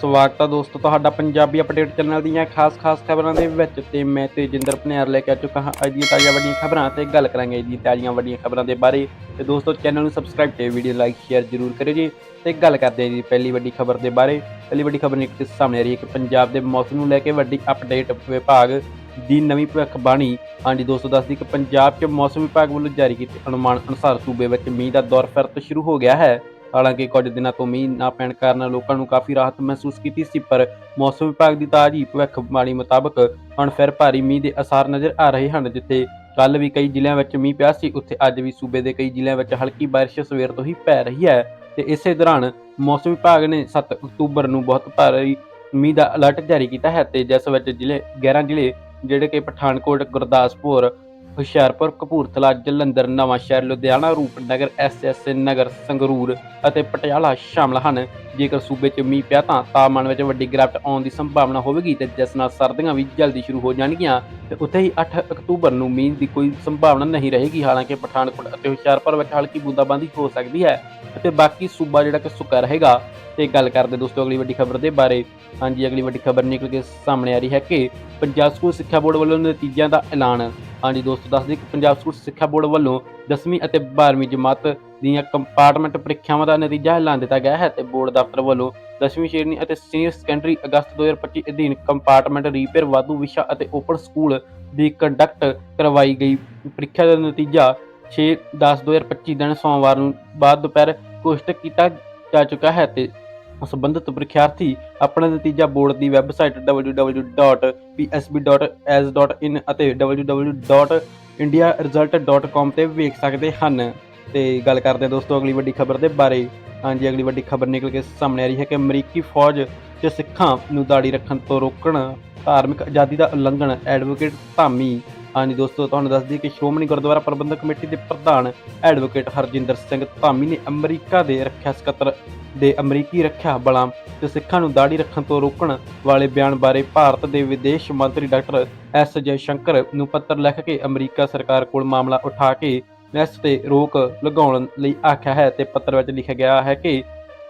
ਸਵਾਗਤ ਹੈ ਦੋਸਤੋ, ਤੁਹਾਡਾ ਪੰਜਾਬੀ ਅਪਡੇਟ ਚੈਨਲ ਦੀਆਂ ਖਾਸ-ਖਾਸ ਖਬਰਾਂ ਦੇ ਵਿੱਚ ਤੇ ਮੈਂ ਤੇਜਿੰਦਰ ਪਨਿਆਰ ਲੈ ਕੇ ਆ ਚੁੱਕਾ ਹਾਂ ਅੱਜ ਦੀਆਂ ਤਾਜ਼ੀਆਂ ਵੱਡੀਆਂ ਖਬਰਾਂ ਤੇ ਗੱਲ ਕਰਾਂਗੇ ਜੀ ਤਾਜ਼ੀਆਂ ਵੱਡੀਆਂ ਖਬਰਾਂ ਦੇ ਬਾਰੇ। ਤੇ ਦੋਸਤੋ, ਚੈਨਲ ਨੂੰ ਸਬਸਕ੍ਰਾਈਬ ਤੇ ਵੀਡੀਓ ਲਾਈਕ ਸ਼ੇਅਰ ਜ਼ਰੂਰ ਕਰਿਓ ਜੀ ਤੇ ਗੱਲ ਕਰਦੇ ਹਾਂ ਜੀ ਪਹਿਲੀ ਵੱਡੀ ਖਬਰ ਦੇ ਬਾਰੇ। ਪਹਿਲੀ ਵੱਡੀ ਖਬਰ ਨਿਕਲ ਕੇ ਸਾਹਮਣੇ ਆ ਰਹੀ ਹੈ ਕਿ ਪੰਜਾਬ ਦੇ ਮੌਸਮ ਨੂੰ ਲੈ ਕੇ ਵੱਡੀ ਅਪਡੇਟ ਵਿਭਾਗ ਦੀ ਨਵੀਂ ਭਵਿੱਖਬਾਣੀ ਹਾਂਜੀ ਦੋਸਤੋ, ਦੱਸਦੀ ਕਿ ਪੰਜਾਬ 'ਚ ਮੌਸਮ ਵਿਭਾਗ ਵੱਲੋਂ ਜਾਰੀ ਕੀਤੇ ਅਨੁਮਾਨ ਅਨੁਸਾਰ ਸੂਬੇ ਵਿੱਚ ਮੀਂਹ ਦਾ ਦੌਰ ਫਿਰ ਤੋਂ ਸ਼ੁਰੂ ਹੋ ਗਿਆ ਹੈ। ਹਾਲਾਂਕਿ ਕੁਝ ਦਿਨਾਂ ਤੋਂ ਮੀਂਹ ਨਾ ਪੈਣ ਕਾਰਨ ਲੋਕਾਂ ਨੂੰ ਕਾਫੀ ਰਾਹਤ ਮਹਿਸੂਸ ਕੀਤੀ ਸੀ, ਪਰ ਮੌਸਮ ਵਿਭਾਗ ਦੀ ਤਾਜ਼ੀ ਭਵਿੱਖਬਾਣੀ ਮੁਤਾਬਕ ਹੁਣ ਫਿਰ ਭਾਰੀ ਮੀਂਹ ਦੇ ਅਸਾਰ ਨਜ਼ਰ ਆ ਰਹੇ ਹਨ, ਜਿੱਥੇ ਕੱਲ ਵੀ ਕਈ ਜ਼ਿਲ੍ਹਿਆਂ ਵਿੱਚ ਮੀਂਹ ਪਿਆ ਸੀ, ਉੱਥੇ ਅੱਜ ਵੀ ਸੂਬੇ ਦੇ ਕਈ ਜ਼ਿਲ੍ਹਿਆਂ ਵਿੱਚ ਹਲਕੀ ਬਾਰਿਸ਼ ਸਵੇਰ ਤੋਂ ਹੀ ਪੈ ਰਹੀ ਹੈ ਤੇ ਇਸੇ ਦੌਰਾਨ ਮੌਸਮ ਵਿਭਾਗ ਨੇ 7 ਅਕਤੂਬਰ ਨੂੰ ਬਹੁਤ ਭਾਰੀ ਮੀਂਹ ਦਾ ਅਲਰਟ ਜਾਰੀ ਕੀਤਾ ਹੈ ਤੇ ਜਿਸ ਵਿੱਚ ਜ਼ਿਲ੍ਹੇ 11 ਜ਼ਿਲ੍ਹੇ ਜਿਹੜੇ ਕਿ ਪਠਾਨਕੋਟ, ਗੁਰਦਾਸਪੁਰ ਹੁਸ਼ਿਆਰਪੁਰ, ਕਪੂਰਥਲਾ, ਜਲੰਧਰ, ਨਵਾਂਸ਼ਹਿਰ, ਲੁਧਿਆਣਾ, ਰੂਪਨਗਰ ਐਸਐਸ ਨਗਰ, ਸੰਗਰੂਰ ਅਤੇ ਪਟਿਆਲਾ ਸ਼ਾਮਲ ਹਨ। ਜੇਕਰ ਸੂਬੇ 'ਚ ਮੀਂਹ ਪਿਆ ਤਾਂ ਤਾਪਮਾਨ ਵਿੱਚ ਵੱਡੀ ਗਿਰਾਵਟ ਆਉਣ ਦੀ ਸੰਭਾਵਨਾ ਹੋਵੇਗੀ ਤੇ ਜਿਸ ਨਾਲ ਸਰਦੀਆਂ ਵੀ ਜਲਦੀ ਸ਼ੁਰੂ ਹੋ ਜਾਣਗੀਆਂ ਤੇ ਉੱਥੇ ਹੀ 8 ਅਕਤੂਬਰ ਨੂੰ ਮੀਂਹ ਦੀ ਕੋਈ ਸੰਭਾਵਨਾ ਨਹੀਂ ਰਹੇਗੀ। ਹਾਲਾਂਕਿ ਪਠਾਨਕੋਟ ਅਤੇ ਹੁਸ਼ਿਆਰਪੁਰ ਵਿੱਚ ਹਲਕੀ ਬੂੰਦਾਬਾਂਦੀ ਹੋ ਸਕਦੀ ਹੈ ਅਤੇ ਬਾਕੀ ਸੂਬਾ ਜਿਹੜਾ ਕਿ ਸੁੱਕਾ ਰਹੇਗਾ। ਤੇ ਗੱਲ ਕਰਦੇ ਦੋਸਤੋ, ਅਗਲੀ ਵੱਡੀ ਖਬਰ ਦੇ ਬਾਰੇ। ਹਾਂਜੀ, ਅਗਲੀ ਵੱਡੀ ਖਬਰ ਨਿਕਲ ਕੇ ਸਾਹਮਣੇ ਆ ਰਹੀ ਹੈ ਕਿ ਪੰਜਾਬ ਸਕੂਲ ਸਿੱਖਿਆ ਬੋਰਡ ਵੱਲੋਂ ਨਤੀਜਿਆਂ ਦਾ ਐਲਾਨ। ਹਾਂਜੀ ਦੋਸਤੋ, ਦੱਸ ਦਈਏ ਕਿ ਪੰਜਾਬ ਸਕੂਲ ਸਿੱਖਿਆ ਬੋਰਡ ਵੱਲੋਂ 10ਵੀਂ ਅਤੇ 12ਵੀਂ ਜਮਾਤ ਦੀਆਂ ਕੰਪਾਰਟਮੈਂਟ ਪ੍ਰੀਖਿਆਵਾਂ ਦਾ ਨਤੀਜਾ ਐਲਾਨ ਦਿੱਤਾ ਗਿਆ ਹੈ ਤੇ ਬੋਰਡ ਦਫ਼ਤਰ ਵੱਲੋਂ 10ਵੀਂ ਸ਼੍ਰੇਣੀ ਅਤੇ ਸੀਨੀਅਰ ਸੈਕੰਡਰੀ ਅਗਸਤ 2025 ਅਧੀਨ ਕੰਪਾਰਟਮੈਂਟ ਰੀਪੇਅਰ, ਵਾਧੂ ਵਿਸ਼ਾ ਅਤੇ ਓਪਨ ਸਕੂਲ ਦੀ ਕੰਡਕਟ ਕਰਵਾਈ ਗਈ। ਪ੍ਰੀਖਿਆ ਦਾ ਨਤੀਜਾ 6/10/2025 ਦਿਨ ਸੋਮਵਾਰ ਨੂੰ ਬਾਅਦ ਦੁਪਹਿਰ ਘੋਸ਼ਿਤ ਕੀਤਾ ਜਾ ਚੁੱਕਾ ਹੈ ਤੇ ਸੰਬੰਧਿਤ ਪ੍ਰੀਖਿਆਰਥੀ ਆਪਣਾ ਨਤੀਜਾ ਬੋਰਡ ਦੀ ਵੈਬਸਾਈਟ www.psb.as.in ਅਤੇ www.indiaresult.com ਤੇ ਵੇਖ ਸਕਦੇ ਹਨ। ਤੇ ਗੱਲ ਕਰਦੇ ਹਾਂ ਦੋਸਤੋ, ਅਗਲੀ ਵੱਡੀ ਖਬਰ ਦੇ ਬਾਰੇ। ਹਾਂਜੀ, ਅਗਲੀ ਵੱਡੀ ਖਬਰ ਨਿਕਲ ਕੇ ਸਾਹਮਣੇ ਆ ਰਹੀ ਹੈ ਕਿ ਅਮਰੀਕੀ ਫੌਜ 'ਚ ਸਿੱਖਾਂ ਨੂੰ ਦਾੜੀ ਰੱਖਣ ਤੋਂ ਰੋਕਣ, ਧਾਰਮਿਕ ਆਜ਼ਾਦੀ ਦਾ ਉਲੰਘਣ, ਐਡਵੋਕੇਟ ਧਾਮੀ। ਹਾਂਜੀ ਦੋਸਤੋ, ਤੁਹਾਨੂੰ ਦੱਸ ਦਈਏ ਕਿ ਸ਼੍ਰੋਮਣੀ ਗੁਰਦੁਆਰਾ ਪ੍ਰਬੰਧਕ ਕਮੇਟੀ ਦੇ ਪ੍ਰਧਾਨ ਐਡਵੋਕੇਟ ਹਰਜਿੰਦਰ ਸਿੰਘ ਧਾਮੀ ਨੇ ਅਮਰੀਕਾ ਦੇ ਰੱਖਿਆ ਸਕੱਤਰ ਦੇ ਅਮਰੀਕੀ ਰੱਖਿਆ ਬਲਾਂ ਤੇ ਸਿੱਖਾਂ ਨੂੰ ਦਾੜੀ ਰੱਖਣ ਤੋਂ ਰੋਕਣ ਵਾਲੇ ਬਿਆਨ ਬਾਰੇ ਭਾਰਤ ਦੇ ਵਿਦੇਸ਼ ਮੰਤਰੀ ਡਾਕਟਰ ਐਸ ਜੈ ਸ਼ੰਕਰ ਨੂੰ ਪੱਤਰ ਲਿਖ ਕੇ ਅਮਰੀਕਾ ਸਰਕਾਰ ਕੋਲ ਮਾਮਲਾ ਉਠਾ ਕੇ ਇਸ ਤੇ ਰੋਕ ਲਗਾਉਣ ਲਈ ਆਖਿਆ ਹੈ ਤੇ ਪੱਤਰ ਵਿੱਚ ਲਿਖਿਆ ਗਿਆ ਹੈ ਕਿ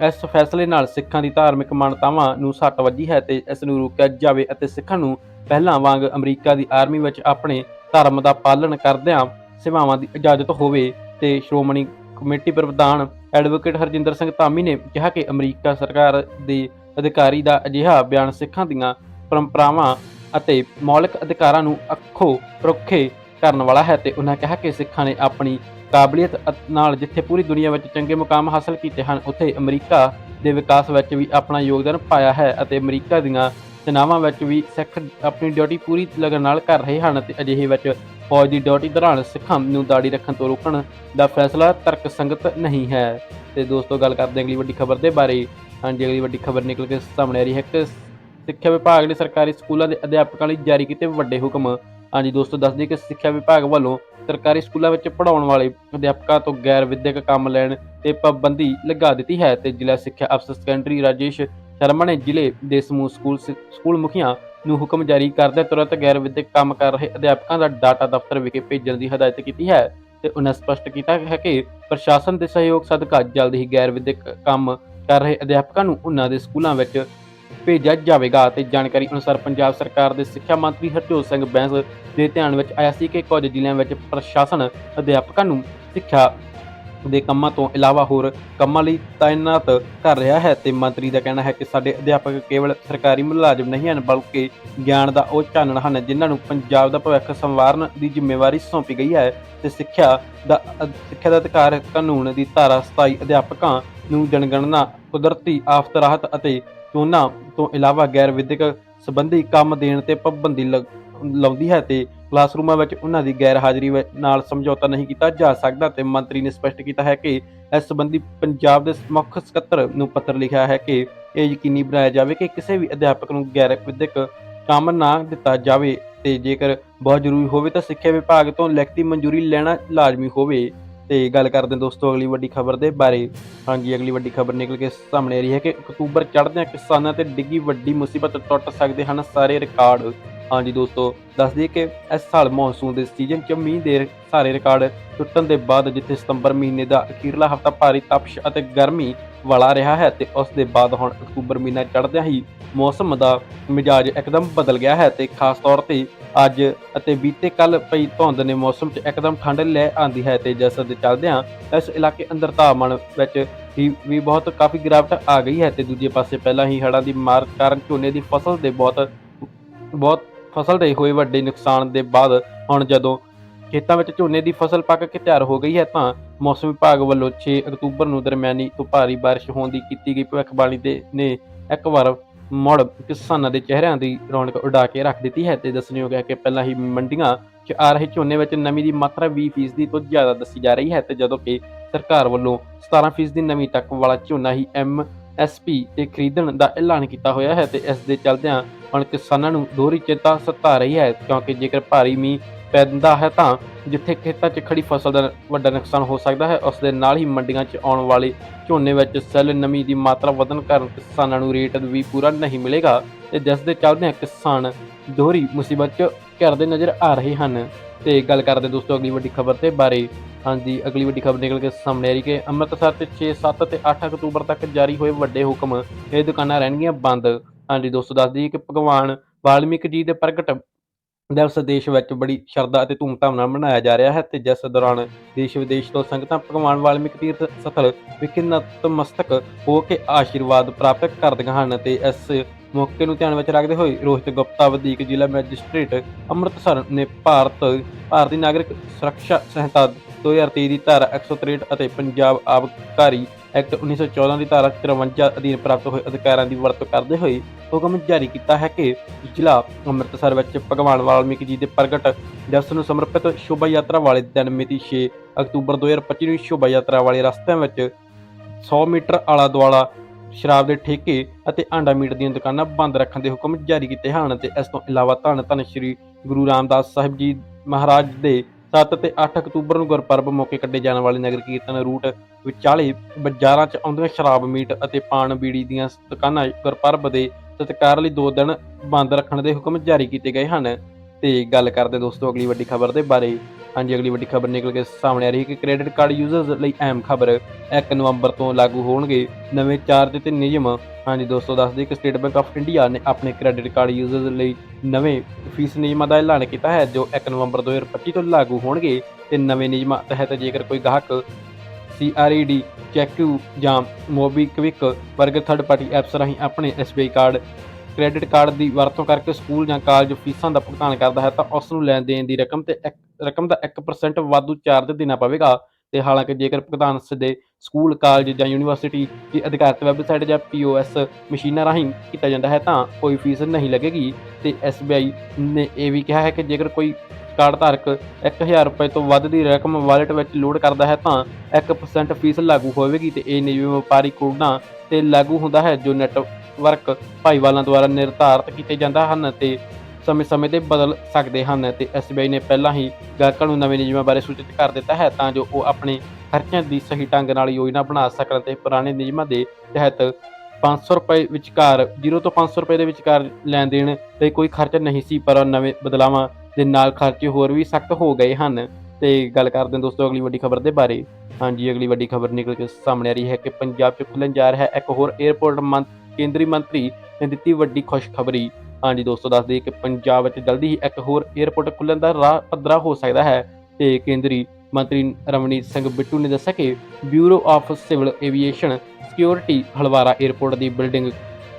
ਇਸ ਫੈਸਲੇ ਨਾਲ ਸਿੱਖਾਂ ਦੀ ਧਾਰਮਿਕ ਮਾਨਤਾਵਾਂ ਨੂੰ ਸੱਟ ਵੱਜੀ ਹੈ ਤੇ ਇਸ ਨੂੰ ਰੋਕਿਆ ਜਾਵੇ ਅਤੇ ਸਿੱਖਾਂ ਨੂੰ ਪਹਿਲਾਂ ਵਾਂਗ ਅਮਰੀਕਾ ਦੀ ਆਰਮੀ ਵਿੱਚ ਆਪਣੇ ਧਰਮ ਦਾ ਪਾਲਣ ਕਰਦਿਆਂ ਸੇਵਾਵਾਂ ਦੀ ਇਜਾਜ਼ਤ ਹੋਵੇ ਤੇ ਸ਼੍ਰੋਮਣੀ ਕਮੇਟੀ ਪ੍ਰਧਾਨ ਐਡਵੋਕੇਟ ਹਰਜਿੰਦਰ ਸਿੰਘ ਧਾਮੀ ਨੇ ਕਿਹਾ ਕਿ ਅਮਰੀਕਾ ਸਰਕਾਰ ਦੇ ਅਧਿਕਾਰੀ ਦਾ ਅਜਿਹਾ ਬਿਆਨ ਸਿੱਖਾਂ ਦੀਆਂ ਪਰੰਪਰਾਵਾਂ ਅਤੇ ਮੌਲਿਕ ਅਧਿਕਾਰਾਂ ਨੂੰ ਅੱਖੋਂ ਰੁੱਖੇ ਕਰਨ ਵਾਲਾ ਹੈ ਤੇ ਉਹਨਾਂ ਕਿਹਾ ਕਿ ਸਿੱਖਾਂ ਨੇ ਆਪਣੀ ਕਾਬਲੀਅਤ ਨਾਲ ਜਿੱਥੇ ਪੂਰੀ ਦੁਨੀਆ ਵਿੱਚ ਚੰਗੇ ਮੁਕਾਮ ਹਾਸਲ ਕੀਤੇ ਹਨ, ਉੱਥੇ ਅਮਰੀਕਾ ਦੇ ਵਿਕਾਸ ਵਿੱਚ ਵੀ ਆਪਣਾ ਯੋਗਦਾਨ ਪਾਇਆ ਹੈ ਅਤੇ ਅਮਰੀਕਾ ਦੀਆਂ ਸੈਨਾਵਾਂ ਵਿੱਚ ਵੀ ਸਿੱਖ ਆਪਣੀ ਡਿਊਟੀ ਪੂਰੀ ਲਗਨ ਨਾਲ ਕਰ ਰਹੇ ਹਨ ਤੇ ਅਜਿਹੇ ਵਿੱਚ ਫੌਜ ਦੀ ਡਿਊਟੀ ਦੌਰਾਨ ਸਿੱਖਾਂ ਨੂੰ ਦਾੜੀ ਰੱਖਣ ਤੋਂ ਰੋਕਣ ਦਾ ਫੈਸਲਾ ਤਰਕਸੰਗਤ ਨਹੀਂ ਹੈ। ਤੇ ਦੋਸਤੋ, ਗੱਲ ਕਰਦੇ ਹਾਂ ਅਗਲੀ ਵੱਡੀ ਖਬਰ ਦੇ ਬਾਰੇ। ਹਾਂਜੀ, ਅਗਲੀ ਵੱਡੀ ਖਬਰ ਨਿਕਲ ਕੇ ਸਾਹਮਣੇ ਆ ਰਹੀ ਹੈ ਕਿ ਸਿੱਖਿਆ ਵਿਭਾਗ ਨੇ ਸਰਕਾਰੀ ਸਕੂਲਾਂ ਦੇ ਅਧਿਆਪਕਾਂ ਲਈ ਜਾਰੀ ਕੀਤੇ ਵੱਡੇ ਹੁਕਮ। ਹਾਂਜੀ ਦੋਸਤੋ, ਦੱਸ ਕਿ ਸਿੱਖਿਆ ਵਿਭਾਗ ਵੱਲੋਂ ਸਰਕਾਰੀ ਸਕੂਲਾਂ ਵਿੱਚ ਪੜਾਉਣ ਵਾਲੇ ਅਧਿਆਪਕਾਂ ਤੋਂ ਗੈਰ ਵਿਦਿਅਕ ਕੰਮ ਲੈਣ ਤੇ ਪਾਬੰਦੀ ਲਗਾ ਦਿੱਤੀ ਹੈ ਤੇ ਜ਼ਿਲ੍ਹਾ ਸਿੱਖਿਆ ਅਫਸਰ ਸੈਕੰਡਰੀ ਰਾਜੇਸ਼ ਸ਼ਰਮਾ ਨੇ ਜ਼ਿਲ੍ਹੇ ਦੇ ਸਮੂਹ ਸਕੂਲ ਸਕੂਲ ਮੁਖੀਆਂ ਨੂੰ ਹੁਕਮ ਜਾਰੀ ਕਰਦੇ ਤੁਰੰਤ ਗੈਰ ਵਿਦਿਅਕ ਕੰਮ ਕਰ ਰਹੇ ਅਧਿਆਪਕਾਂ ਦਾ ਡਾਟਾ ਦਫ਼ਤਰ ਵਿਖੇ ਭੇਜਣ ਦੀ ਹਦਾਇਤ ਕੀਤੀ ਹੈ ਤੇ ਉਹਨਾਂ ਸਪਸ਼ਟ ਕੀਤਾ ਹੈ ਕਿ ਪ੍ਰਸ਼ਾਸਨ ਦੇ ਸਹਿਯੋਗ ਸਦਕਾ ਜਲਦ ਹੀ ਗੈਰ ਵਿਦਿਅਕ ਕੰਮ ਕਰ ਰਹੇ ਅਧਿਆਪਕਾਂ ਨੂੰ ਉਹਨਾਂ ਦੇ ਸਕੂਲਾਂ ਵਿੱਚ ਭੇਜਿਆ ਜਾਵੇਗਾ ਤੇ ਜਾਣਕਾਰੀ ਅਨੁਸਾਰ ਪੰਜਾਬ ਸਰਕਾਰ ਦੇ ਸਿੱਖਿਆ ਮੰਤਰੀ ਹਰਜੋਤ ਸਿੰਘ ਬੈਂਸ ਦੇ ਧਿਆਨ ਵਿੱਚ ਆਇਆ ਸੀ ਕਿ ਕੁਝ ਜ਼ਿਲ੍ਹਿਆਂ ਵਿੱਚ ਪ੍ਰਸ਼ਾਸਨ ਅਧਿਆਪਕਾਂ ਨੂੰ ਸਿੱਖਿਆ ਦੇ ਕੰਮਾਂ ਤੋਂ ਇਲਾਵਾ ਹੋਰ ਕੰਮਾਂ ਲਈ ਤਾਇਨਾਤ ਕਰ ਰਿਹਾ ਹੈ ਤੇ ਮੰਤਰੀ ਦਾ ਕਹਿਣਾ ਹੈ ਕਿ ਸਾਡੇ ਅਧਿਆਪਕ ਕੇਵਲ ਸਰਕਾਰੀ ਮੁਲਾਜ਼ਮ ਨਹੀਂ ਹਨ, ਬਲਕਿ ਗਿਆਨ ਦਾ ਉਹ ਚਾਨਣ ਹਨ ਜਿਨ੍ਹਾਂ ਨੂੰ ਪੰਜਾਬ ਦਾ ਭਵਿੱਖ ਸੰਵਾਰਨ ਦੀ ਜ਼ਿੰਮੇਵਾਰੀ ਸੌਂਪੀ ਗਈ ਹੈ ਤੇ ਸਿੱਖਿਆ ਦਾ ਸਿੱਖਿਆ ਦਾ ਅਧਿਕਾਰ ਕਾਨੂੰਨ ਦੀ ਧਾਰਾ 27 ਅਧਿਆਪਕਾਂ ਨੂੰ ਜਨਗਣਨਾ, ਕੁਦਰਤੀ ਆਫਤ, ਰਾਹਤ ਅਤੇ ਚੋਣਾਂ ਤੋਂ ਇਲਾਵਾ ਗੈਰ ਵਿਦਿਅਕ ਸੰਬੰਧੀ ਕੰਮ ਦੇਣ ਤੇ ਪਾਬੰਦੀ ਲਗ- ਲਾਉਂਦੀ ਹੈ ਤੇ ਕਲਾਸਰੂਮਾਂ ਵਿੱਚ ਉਹਨਾਂ ਦੀ ਗੈਰ ਹਾਜ਼ਰੀ ਵਿੱਚ- ਨਾਲ ਸਮਝੌਤਾ ਨਹੀਂ ਕੀਤਾ ਜਾ ਸਕਦਾ ਤੇ ਮੰਤਰੀ ਨੇ ਸਪਸ਼ਟ ਕੀਤਾ ਹੈ ਕਿ ਇਸ ਸੰਬੰਧੀ ਪੰਜਾਬ ਦੇ ਮੁੱਖ ਸਕੱਤਰ ਨੂੰ ਪੱਤਰ ਲਿਖਿਆ ਹੈ ਕਿ ਇਹ ਯਕੀਨੀ ਬਣਾਇਆ ਜਾਵੇ ਕਿ ਕਿਸੇ ਵੀ ਅਧਿਆਪਕ ਨੂੰ ਗੈਰ ਵਿਦਿਅਕ ਕੰਮ ਨਾ ਦਿੱਤਾ ਜਾਵੇ ਤੇ ਜੇਕਰ ਬਹੁਤ ਜ਼ਰੂਰੀ ਹੋਵੇ ਤਾਂ ਸਿੱਖਿਆ ਵਿਭਾਗ ਤੋਂ ਲਿਖਤੀ ਮਨਜ਼ੂਰੀ ਲੈਣਾ ਲਾਜ਼ਮੀ ਹੋਵੇ। ਤੇ ਗੱਲ ਕਰਦੇ ਹਾਂ ਦੋਸਤੋ, ਅਗਲੀ ਵੱਡੀ ਖਬਰ ਦੇ ਬਾਰੇ। ਹਾਂਜੀ, ਅਗਲੀ ਵੱਡੀ ਖਬਰ ਨਿਕਲ ਕੇ ਸਾਹਮਣੇ ਆ ਰਹੀ ਹੈ ਕਿ ਅਕਤੂਬਰ ਚੜ੍ਹਦਿਆਂ ਕਿਸਾਨਾਂ ਤੇ ਡਿੱਗੀ ਵੱਡੀ ਮੁਸੀਬਤ ਟੁੱਟ ਸਕਦੇ ਹਨ। ਸਾਰੇ ਰਿਕਾਰਡ ਹਾਂਜੀ ਦੋਸਤੋ, ਦੱਸ ਦਈਏ ਕਿ ਇਸ ਸਾਲ ਮੌਨਸੂਨ ਦੇ ਸੀਜ਼ਨ 'ਚ ਮੀਂਹ ਦੇ ਸਾਰੇ ਰਿਕਾਰਡ ਟੁੱਟਣ ਦੇ ਬਾਅਦ ਜਿੱਥੇ ਸਤੰਬਰ ਮਹੀਨੇ ਦਾ ਅਖੀਰਲਾ ਹਫਤਾ ਭਾਰੀ ਤਪਸ਼ ਅਤੇ ਗਰਮੀ ਵਾਲਾ ਰਿਹਾ ਹੈ ਤੇ ਉਸ ਦੇ ਬਾਅਦ ਹੁਣ ਅਕਤੂਬਰ ਮਹੀਨਾ ਚੜ੍ਹਦਿਆਂ ਹੀ ਮੌਸਮ ਦਾ ਮਿਜਾਜ ਇੱਕਦਮ ਬਦਲ ਗਿਆ ਹੈ ਤੇ ਖਾਸ ਤੌਰ ਤੇ ਅੱਜ ਅਤੇ ਬੀਤੇ ਕੱਲ ਪਈ ਧੁੰਦ ਨੇ ਮੌਸਮ 'ਚ ਇੱਕਦਮ ਠੰਡ ਲੈ ਆਂਦੀ ਹੈ ਤੇ ਜਿਸ ਦੇ ਚੱਲਦਿਆਂ ਇਸ ਇਲਾਕੇ ਅੰਦਰ ਤਾਪਮਾਨ ਵਿੱਚ ਹੀ ਵੀ ਬਹੁਤ ਕਾਫੀ ਗਿਰਾਵਟ ਆ ਗਈ ਹੈ ਤੇ ਦੂਜੇ ਪਾਸੇ ਪਹਿਲਾਂ ਹੀ ਹੜ੍ਹਾਂ ਦੀ ਮਾਰ ਕਾਰਨ ਝੋਨੇ ਦੀ ਫਸਲ ਦੇ ਬਹੁਤ ਬਹੁਤ ਫਸਲ ਦੇ ਹੋਏ ਵੱਡੇ ਨੁਕਸਾਨ ਦੇ ਬਾਅਦ ਹੁਣ ਜਦੋਂ ਖੇਤਾਂ ਵਿੱਚ ਝੋਨੇ ਦੀ ਫਸਲ ਪੱਕ ਕੇ ਤਿਆਰ ਹੋ ਗਈ ਹੈ ਤਾਂ ਮੌਸਮ ਵਿਭਾਗ ਵੱਲੋਂ 6 ਅਕਤੂਬਰ ਨੂੰ ਦਰਮਿਆਨੀ ਤੋਂ ਭਾਰੀ ਬਾਰਿਸ਼ ਹੋਣ ਦੀ ਕੀਤੀ ਗਈ ਭਵਿੱਖਬਾਣੀ ਦੇ ਨੇ ਇੱਕ ਵਾਰ ਮੁੜ ਕਿਸਾਨਾਂ ਦੇ ਚਿਹਰਿਆਂ ਦੀ ਰੌਣਕ ਉਡਾ ਕੇ ਰੱਖ ਦਿੱਤੀ ਹੈ ਤੇ ਦੱਸਣਯੋਗ ਹੈ ਕਿ ਪਹਿਲਾਂ ਹੀ ਮੰਡੀਆਂ 'ਚ ਆ ਰਹੇ ਝੋਨੇ ਵਿੱਚ ਨਮੀ ਦੀ ਮਾਤਰਾ 20% ਤੋਂ ਜ਼ਿਆਦਾ ਦੱਸੀ ਜਾ ਰਹੀ ਹੈ ਤੇ ਜਦੋਂ ਕਿ ਸਰਕਾਰ ਵੱਲੋਂ 17% ਦੀ ਨਮੀ ਤੱਕ ਵਾਲਾ ਝੋਨਾ ਹੀ ਐਮ ਐਸਪੀ ਤੇ ਖਰੀਦਣ ਦਾ ਐਲਾਨ ਕੀਤਾ ਹੋਇਆ ਹੈ ਤੇ ਇਸ ਦੇ ਚਲਦਿਆਂ ਹੁਣ ਕਿਸਾਨਾਂ ਨੂੰ ਦੋਹਰੀ ਚਿੰਤਾ ਸਤਾ ਰਹੀ ਹੈ, ਕਿਉਂਕਿ ਜੇਕਰ ਭਾਰੀ ਮੀਂਹ ਪੈਂਦਾ ਹੈ ਤਾਂ ਜਿੱਥੇ ਖੇਤਾਂ 'ਚ ਖੜੀ ਫਸਲ ਦਾ ਵੱਡਾ ਨੁਕਸਾਨ ਹੋ ਸਕਦਾ ਹੈ, ਉਸ ਦੇ ਨਾਲ ਹੀ ਮੰਡੀਆਂ 'ਚ ਆਉਣ ਵਾਲੇ ਝੋਨੇ ਵਿੱਚ ਸੈੱਲ ਨਮੀ ਦੀ ਮਾਤਰਾ ਵਧਣ ਕਾਰਨ ਕਿਸਾਨਾਂ ਨੂੰ ਰੇਟ ਵੀ ਪੂਰਾ ਨਹੀਂ ਮਿਲੇਗਾ ਤੇ ਜਿਸ ਦੇ ਚਲਦਿਆਂ ਕਿਸਾਨ ਦੋਹਰੀ ਮੁਸੀਬਤ 'ਚ ਘਿਰਦੇ ਨਜ਼ਰ ਆ ਰਹੇ ਹਨ। ਤੇ ਗੱਲ ਕਰਦੇ ਦੋਸਤੋ, ਅਗਲੀ ਵੱਡੀ ਖਬਰ ਤੇ ਬਾਰੇ। ਹਾਂਜੀ, ਅਗਲੀ ਵੱਡੀ ਖਬਰ ਨਿਕਲ ਕੇ ਸਾਹਮਣੇ ਆ ਰਹੀ ਕਿ ਅੰਮ੍ਰਿਤਸਰ ਤੇ 6 7 ਤੇ 8 ਅਕਤੂਬਰ ਤੱਕ ਜਾਰੀ ਹੋਏ ਵੱਡੇ ਹੁਕਮ, ਇਹ ਦੁਕਾਨਾਂ ਰਹਿਣਗੀਆਂ ਬੰਦ। ਹਾਂਜੀ, ਦੋਸਤੋ, ਦੱਸ ਦਈਏ ਕਿ ਭਗਵਾਨ ਵਾਲਮੀਕ ਜੀ ਦੇ ਪ੍ਰਗਟ ਦਿਵਸ ਦੇਸ਼ ਵਿੱਚ ਬੜੀ ਸ਼ਰਧਾ ਅਤੇ ਧੂਮਧਾਮ ਨਾਲ ਮਨਾਇਆ ਜਾ ਰਿਹਾ ਹੈ ਤੇ ਜਿਸ ਦੌਰਾਨ ਦੇਸ਼ ਵਿਦੇਸ਼ ਤੋਂ ਸੰਗਤਾਂ ਭਗਵਾਨ ਵਾਲਮੀਕ ਤੀਰਥ ਸਥਲ ਵਿਖੇ ਨਤਮਸਤਕ ਹੋ ਕੇ ਆਸ਼ੀਰਵਾਦ ਪ੍ਰਾਪਤ ਕਰਦੀਆਂ ਹਨ ਤੇ ਇਸ ਮੌਕੇ ਨੂੰ ਧਿਆਨ ਵਿੱਚ ਰੱਖਦੇ ਹੋਏ ਰੋਹਿਤ ਗੁਪਤਾ ਵਧੀਕ ਜ਼ਿਲ੍ਹਾ ਮੈਜਿਸਟ੍ਰੇਟ ਅੰਮ੍ਰਿਤਸਰ ਨੇ ਭਾਰਤ, ਭਾਰਤੀ ਨਾਗਰਿਕ ਸੁਰੱਖਿਆ ਸੰਹਿਤਾ 2023 ਦੀ ਧਾਰਾ 163 ਅਤੇ ਪੰਜਾਬ ਆਬਕਾਰੀ ਐਕਟ 1914 ਦੀ ਧਾਰਾ 53 ਅਧੀਨ ਪ੍ਰਾਪਤ ਹੋਏ ਅਧਿਕਾਰਾਂ ਦੀ ਵਰਤੋਂ ਕਰਦੇ ਹੋਏ ਹੁਕਮ ਜਾਰੀ ਕੀਤਾ ਹੈ ਕਿ ਜ਼ਿਲ੍ਹਾ ਅੰਮ੍ਰਿਤਸਰ ਵਿੱਚ ਭਗਵਾਨ ਵਾਲਮੀਕ ਜੀ ਦੇ ਪ੍ਰਗਟ ਦਿਵਸ ਨੂੰ ਸਮਰਪਿਤ ਸ਼ੋਭਾ ਯਾਤਰਾ ਵਾਲੇ ਦਿਨ ਮਿਤੀ 6 ਅਕਤੂਬਰ 2025 ਨੂੰ ਸ਼ੋਭਾ ਯਾਤਰਾ ਵਾਲੇ ਰਸਤਿਆਂ ਵਿੱਚ 100 ਮੀਟਰ ਆਲਾ ਦੁਆਲਾ ਸ਼ਰਾਬ ਦੇ ਠੇਕੇ ਅਤੇ ਆਂਡਾ ਮੀਟ ਦੀਆਂ ਦੁਕਾਨਾਂ ਬੰਦ ਰੱਖਣ ਦੇ ਹੁਕਮ ਜਾਰੀ ਕੀਤੇ ਹਨ ਤੇ ਇਸ ਤੋਂ ਇਲਾਵਾ ਧੰਨ ਧੰਨ ਸ੍ਰੀ ਗੁਰੂ ਰਾਮਦਾਸ ਸਾਹਿਬ ਜੀ ਮਹਾਰਾਜ ਦੇ 7 ਤੇ 8 ਅਕਤੂਬਰ ਨੂੰ ਗੁਰਪੁਰਬ ਮੌਕੇ ਕੱਢੇ ਜਾਣ ਵਾਲੇ ਨਗਰ ਕੀਰਤਨ ਰੂਟ ਵਿਚਾਲੇ ਬਾਜ਼ਾਰਾਂ 'ਚ ਆਉਂਦੀਆਂ ਸ਼ਰਾਬ, ਮੀਟ ਅਤੇ ਪਾਨ ਬੀੜੀ ਦੀਆਂ ਦੁਕਾਨਾਂ ਗੁਰਪਰਬ ਦੇ ਸਤਿਕਾਰ ਲਈ 2 ਦਿਨ ਬੰਦ ਰੱਖਣ ਦੇ ਹੁਕਮ ਜਾਰੀ ਕੀਤੇ ਗਏ ਹਨ। ਤੇ ਗੱਲ ਕਰਦੇ ਦੋਸਤੋ, ਅਗਲੀ ਵੱਡੀ ਖਬਰ ਦੇ ਬਾਰੇ। ਹਾਂਜੀ, ਅਗਲੀ ਵੱਡੀ ਖਬਰ ਨਿਕਲ ਕੇ ਸਾਹਮਣੇ ਆ ਰਹੀ ਹੈ ਕਿ ਕ੍ਰੈਡਿਟ ਕਾਰਡ ਯੂਜ਼ਰਸ ਲਈ ਅਹਿਮ ਖਬਰ 1 ਨਵੰਬਰ ਤੋਂ ਲਾਗੂ ਹੋਣਗੇ ਨਵੇਂ ਚਾਰਜ ਤੇ ਨਿਯਮ। ਹਾਂਜੀ, ਦੋਸਤੋ, ਦੱਸ ਦਈਏ ਕਿ ਸਟੇਟ ਬੈਂਕ ਆਫ ਇੰਡੀਆ ਨੇ ਆਪਣੇ ਕ੍ਰੈਡਿਟ ਕਾਰਡ ਯੂਜ਼ਰਸ ਲਈ ਨਵੇਂ ਫੀਸ ਨਿਯਮਾਂ ਦਾ ਐਲਾਨ ਕੀਤਾ ਹੈ, ਜੋ 1 ਨਵੰਬਰ 2025 ਤੋਂ ਲਾਗੂ ਹੋਣਗੇ ਤੇ ਨਵੇਂ ਨਿਯਮਾਂ ਤਹਿਤ ਜੇਕਰ ਕੋਈ ਗਾਹਕ CRED ਚੈਕੂ ਜਾਂ ਮੋਬੀਕਵਿਕ ਵਰਗੇ ਥਰਡ ਪਾਰਟੀ ਐਪਸ ਰਾਹੀਂ ਆਪਣੇ SBI ਕਾਰਡ ਕ੍ਰੈਡਿਟ ਕਾਰਡ ਦੀ ਵਰਤੋਂ ਕਰਕੇ ਸਕੂਲ ਜਾਂ ਕਾਲਜ ਫੀਸਾਂ ਦਾ ਭੁਗਤਾਨ ਕਰਦਾ ਹੈ, ਤਾਂ ਉਸ ਨੂੰ ਲੈਣ ਦੇਣ ਦੀ ਰਕਮ ਤੇ ਇੱਕ- ਰਕਮ ਦਾ 1% ਵਾਧੂ ਚਾਰਜ ਦੇਣਾ ਪਵੇਗਾ ਤੇ ਹਾਲਾਂਕਿ ਜੇਕਰ ਭੁਗਤਾਨ ਸਿੱਧੇ ਸਕੂਲ ਕਾਲਜ ਜਾਂ ਯੂਨੀਵਰਸਿਟੀ ਦੀ ਅਧਿਕਾਰਤ ਵੈਬਸਾਈਟ ਜਾਂ POS ਮਸ਼ੀਨਾਂ ਰਾਹੀਂ ਕੀਤਾ ਜਾਂਦਾ ਹੈ ਤਾਂ ਕੋਈ ਫੀਸ ਨਹੀਂ ਲੱਗੇਗੀ ਤੇ SBI ਨੇ ਇਹ ਵੀ ਕਿਹਾ ਹੈ ਕਿ ਜੇਕਰ ਕੋਈ ਕਾਰਡ ਧਾਰਕ 1000 ਰੁਪਏ ਤੋਂ ਵੱਧ ਦੀ ਰਕਮ ਵਾਲਟ ਵਿੱਚ ਲੋਡ ਕਰਦਾ ਹੈ ਤਾਂ 1% ਫੀਸ ਲਾਗੂ ਹੋਵੇਗੀ ਤੇ ਇਹ ਨਿਯਮ ਵਪਾਰੀ ਕੋਡਾਂ ਤੇ ਲਾਗੂ ਹੁੰਦਾ ਹੈ ਜੋ ਨੈਟਵਰਕ ਭਾਈਵਾਲਾਂ ਦੁਆਰਾ ਨਿਰਧਾਰਤ ਕੀਤੇ ਜਾਂਦਾ ਹਨ ਤੇ ਸਮੇਂ-ਸਮੇਂ ਤੇ ਬਦਲ ਸਕਦੇ ਹਨ ਤੇ SBI ਨੇ ਪਹਿਲਾਂ ਹੀ ਗਾਹਕਾਂ ਨੂੰ ਨਵੇਂ ਨਿਯਮਾਂ ਬਾਰੇ ਸੂਚਿਤ ਕਰ ਦਿੱਤਾ ਹੈ ਤਾਂ ਜੋ ਉਹ ਆਪਣੇ ਖਰਚਿਆਂ ਦੀ ਸਹੀ ਢੰਗ ਨਾਲ ਯੋਜਨਾ ਬਣਾ ਸਕਣ ਤੇ ਪੁਰਾਣੇ ਨਿਯਮਾਂ ਦੇ ਤਹਿਤ 500 ਰੁਪਏ ਵਿਚਕਾਰ 0 ਤੋਂ 500 ਰੁਪਏ ਦੇ ਵਿਚਕਾਰ ਲੈਣ ਦੇਣ ਤੇ ਕੋਈ ਖਰਚ ਨਹੀਂ ਸੀ, ਪਰ ਨਵੇਂ ਬਦਲਾਵਾਂ ਦੇ ਨਾਲ ਖਰਚੇ ਹੋਰ ਵੀ ਸਖਤ ਹੋ ਗਏ ਹਨ। ਤੇ ਗੱਲ ਕਰਦੇ ਹਾਂ ਦੋਸਤੋ, ਅਗਲੀ ਵੱਡੀ ਖਬਰ ਦੇ ਬਾਰੇ। ਹਾਂਜੀ, ਅਗਲੀ ਵੱਡੀ ਖਬਰ ਨਿਕਲ ਕੇ ਸਾਹਮਣੇ ਆ ਰਹੀ ਹੈ ਕਿ ਪੰਜਾਬ 'ਚ ਖੁੱਲਣ ਜਾ ਰਿਹਾ ਹੈ। ਇੱਕ ਹੋਰ 에ਅਰਪੋਰਟ ਮੰਤ, ਕੇਂਦਰੀ ਮੰਤਰੀ ਨੇ ਦਿੱਤੀ ਵੱਡੀ ਖੁਸ਼ਖਬਰੀ। ਹਾਂਜੀ ਦੋਸਤੋ, ਦੱਸ ਦਈਏ ਕਿ ਪੰਜਾਬ ਵਿੱਚ ਜਲਦੀ ਹੀ ਇੱਕ ਹੋਰ 에ਅਰਪੋਰਟ ਖੁੱਲਣ ਦਾ ਰਾਹ ਪੱਧਰਾ ਹੋ ਸਕਦਾ ਹੈ। ਤੇ ਕੇਂਦਰੀ ਮੰਤਰੀ ਰਮਣੀਤ ਸਿੰਘ ਬਿੱਟੂ ਨੇ ਦੱਸਿਆ ਕਿ bureau of civil aviation security Halwara airport the building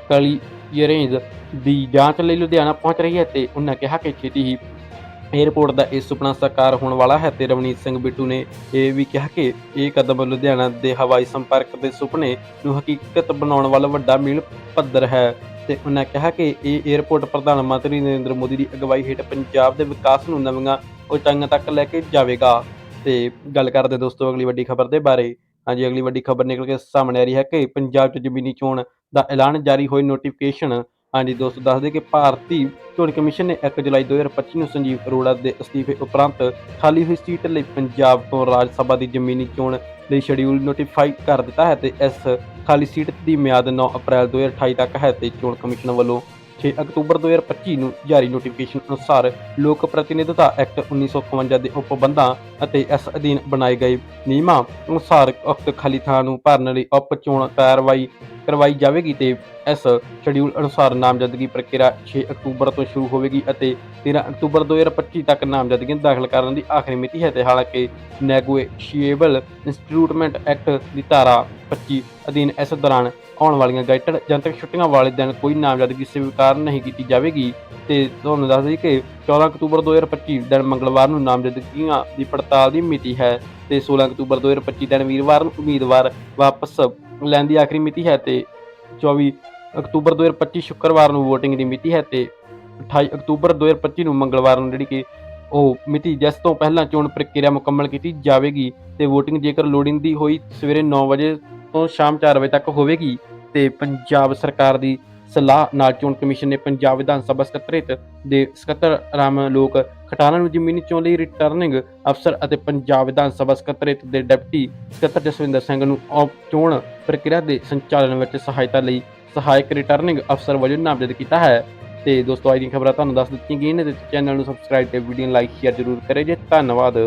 clearance ਦੀ ਜਾਂਚ ਲਈ ਲੁਧਿਆਣਾ ਪਹੁੰਚ ਰਹੀ ਹੈ ਤੇ ਉਹਨਾਂ ਕਿਹਾ ਕਿ ਛੇਤੀ ਹੀ ਏਅਰਪੋਰਟ ਦਾ ਇਹ ਸੁਪਨਾ ਸਾਕਾਰ ਹੋਣ ਵਾਲਾ ਹੈ ਤੇ ਰਵਨੀਤ ਸਿੰਘ ਬਿੱਟੂ ਨੇ ਇਹ ਵੀ ਕਿਹਾ ਕਿ ਇਹ ਕਦਮ ਲੁਧਿਆਣਾ ਦੇ ਹਵਾਈ ਸੰਪਰਕ ਦੇ ਸੁਪਨੇ ਨੂੰ ਹਕੀਕਤ ਬਣਾਉਣ ਵਾਲਾ ਵੱਡਾ ਮੀਲ ਪੱਧਰ ਹੈ। ਤੇ ਉਹਨਾਂ ਕਿਹਾ ਕਿ ਇਹ 에ਅਰਪੋਰਟ ਪ੍ਰਧਾਨ ਮੰਤਰੀ ਨਰਿੰਦਰ ਮੋਦੀ ਦੀ ਅਗਵਾਈ ਹੇਠ ਪੰਜਾਬ ਦੇ ਵਿਕਾਸ ਨੂੰ ਨਵੀਆਂ ਉਚਾਈਆਂ ਤੱਕ ਲੈ ਕੇ ਜਾਵੇਗਾ। ਤੇ ਗੱਲ ਕਰਦੇ ਦੋਸਤੋ, ਅਗਲੀ ਵੱਡੀ ਖਬਰ ਦੇ ਬਾਰੇ। ਹਾਂਜੀ, ਅਗਲੀ ਵੱਡੀ ਖਬਰ ਨਿਕਲ ਕੇ ਸਾਹਮਣੇ ਆ ਰਹੀ ਹੈ ਕਿ ਪੰਜਾਬ 'ਚ ਜ਼ਮੀਨੀ ਚੋਣ ਦਾ ਐਲਾਨ ਜਾਰੀ ਹੋਈ ਨੋਟੀਫਿਕੇਸ਼ਨ ਹਾਂਜੀ ਦੋਸਤੋ, ਦੱਸਦੇ ਕਿ ਭਾਰਤੀ ਚੋਣ ਕਮਿਸ਼ਨ ਨੇ 1 ਜੁਲਾਈ 2025 ਨੂੰ ਸੰਜੀਵ ਅਰੋੜਾ ਦੇ ਅਸਤੀਫੇ ਉਪਰੰਤ ਖਾਲੀ ਹੋਈ ਸੀਟ ਲਈ ਪੰਜਾਬ ਤੋਂ ਰਾਜ ਸਭਾ ਦੀ ਜ਼ਮੀਨੀ ਚੋਣ ਲਈ ਸ਼ਡਿਊਲ ਨੋਟੀਫਾਈ ਕਰ ਦਿੱਤਾ ਹੈ ਤੇ ਇਸ ਖਾਲੀ ਸੀਟ ਦੀ ਮਿਆਦ 9 ਅਪ੍ਰੈਲ 2028 ਤੱਕ ਹੈ ਤੇ ਚੋਣ ਕਮਿਸ਼ਨ ਵੱਲੋਂ 6 ਅਕਤੂਬਰ 2025 ਨੂੰ ਜਾਰੀ ਨੋਟੀਫਿਕੇਸ਼ਨ ਅਨੁਸਾਰ ਲੋਕ ਪ੍ਰਤੀਨਿਧਤਾ ਐਕਟ 1951 ਦੇ ਉਪਬੰਧਾਂ ਅਤੇ ਇਸ ਅਧੀਨ ਬਣਾਏ ਗਏ ਨਿਯਮਾਂ ਅਨੁਸਾਰ ਉਕਤ ਖਾਲੀ ਥਾਂ ਨੂੰ ਭਰਨ ਲਈ ਉਪ ਚੋਣ ਕਾਰਵਾਈ ਕਰਵਾਈ ਜਾਵੇਗੀ ਤੇ ਇਸ ਸ਼ਡਿਊਲ ਅਨੁਸਾਰ ਨਾਮਜ਼ਦਗੀ ਪ੍ਰਕਿਰਿਆ 6 ਅਕਤੂਬਰ ਤੋਂ ਸ਼ੁਰੂ ਹੋਵੇਗੀ ਅਤੇ 13 ਅਕਤੂਬਰ 2025 ਤੱਕ ਨਾਮਜ਼ਦਗੀਆਂ ਦਾਖਲ ਕਰਨ ਦੀ ਆਖਰੀ ਮਿਤੀ ਹੈ ਤੇ ਹਾਲਾਂਕਿ ਨੈਗੋਸ਼ੀਏਬਲ ਇੰਸਟੀਟਿਊਟਮੈਂਟ ਐਕਟ ਦੀ ਧਾਰਾ 25 ਅਧੀਨ ਇਸ ਦੌਰਾਨ ਆਉਣ ਵਾਲੀਆਂ ਗਾਈਟਡ ਜਨਤਕ ਛੁੱਟੀਆਂ ਵਾਲੇ ਦਿਨ ਕੋਈ ਨਾਮਜ਼ਦਗੀ ਸਵੀਕਾਰ ਨਹੀਂ ਕੀਤੀ ਜਾਵੇਗੀ ਤੇ ਤੁਹਾਨੂੰ ਦੱਸ ਦਈਏ ਕਿ 14 ਅਕਤੂਬਰ 2025 ਦਿਨ ਮੰਗਲਵਾਰ ਨੂੰ ਨਾਮਜ਼ਦਗੀਆਂ ਦੀ ਪੜਤਾਲ ਦੀ ਮਿਤੀ ਹੈ। ਤੇ 16 ਅਕਤੂਬਰ 2025 ਦਿਨ ਵੀਰਵਾਰ ਨੂੰ ਉਮੀਦਵਾਰ ਵਾਪਸ ਲੈਣ ਦੀ ਆਖਰੀ ਮਿਤੀ ਹੈ ਤੇ 24 ਅਕਤੂਬਰ 2025 ਸ਼ੁੱਕਰਵਾਰ ਨੂੰ VOTING ਦੀ ਮਿਤੀ ਹੈ ਤੇ 28 ਅਕਤੂਬਰ 2025 ਨੂੰ ਮੰਗਲਵਾਰ ਨੂੰ ਜਿਹੜੀ ਕਿ ਉਹ ਮਿਤੀ ਜਿਸ ਤੋਂ ਪਹਿਲਾਂ ਚੋਣ ਪ੍ਰਕਿਰਿਆ ਮੁਕੰਮਲ ਕੀਤੀ ਜਾਵੇਗੀ ਤੇ VOTING ਜੇਕਰ ਲੋੜੀਂਦੀ ਹੋਈ ਸਵੇਰੇ 9 ਵਜੇ ਤੋਂ ਸ਼ਾਮ 4 ਵਜੇ ਤੱਕ ਹੋਵੇਗੀ ਤੇ ਪੰਜਾਬ ਸਰਕਾਰ ਦੀ ਸਲਾਹ ਨਾਲ ਚੋਣ ਕਮਿਸ਼ਨ ਨੇ ਪੰਜਾਬ ਵਿਧਾਨ ਸਭਾ ਸਕੱਤਰੇਤ ਦੇ ਸਕੱਤਰ ਰਾਮ ਲੋਕ ਖਟਾਣਾ ਨੂੰ ਜ਼ਮੀਨੀ ਚੋਣ ਲਈ ਰਿਟਰਨਿੰਗ ਅਫਸਰ ਅਤੇ ਪੰਜਾਬ ਵਿਧਾਨ ਸਭਾ ਸਕੱਤਰੇਤ ਦੇ ਡਿਪਟੀ ਸਕੱਤਰ ਜਸਵਿੰਦਰ ਸਿੰਘ ਨੂੰ ਚੋਣ ਪ੍ਰਕਿਰਿਆ ਦੇ ਸੰਚਾਲਨ ਵਿੱਚ ਸਹਾਇਤਾ ਲਈ ਸਹਾਇਕ ਰਿਟਰਨਿੰਗ ਅਫਸਰ ਵਜੋਂ ਨਾਮਜ਼ਦ ਕੀਤਾ ਹੈ। ਤੇ ਦੋਸਤੋ, ਅੱਜ ਦੀਆਂ ਖਬਰਾਂ ਤੁਹਾਨੂੰ ਦੱਸ ਦਿੱਤੀਆਂ ਗਈਆਂ ਨੇ ਤੇ ਚੈਨਲ ਨੂੰ ਸਬਸਕ੍ਰਾਈਬ ਤੇ ਵੀਡੀਓ ਨੂੰ ਲਾਈਕ ਸ਼ੇਅਰ ਜ਼ਰੂਰ ਕਰੇ ਜੇ। ਧੰਨਵਾਦ।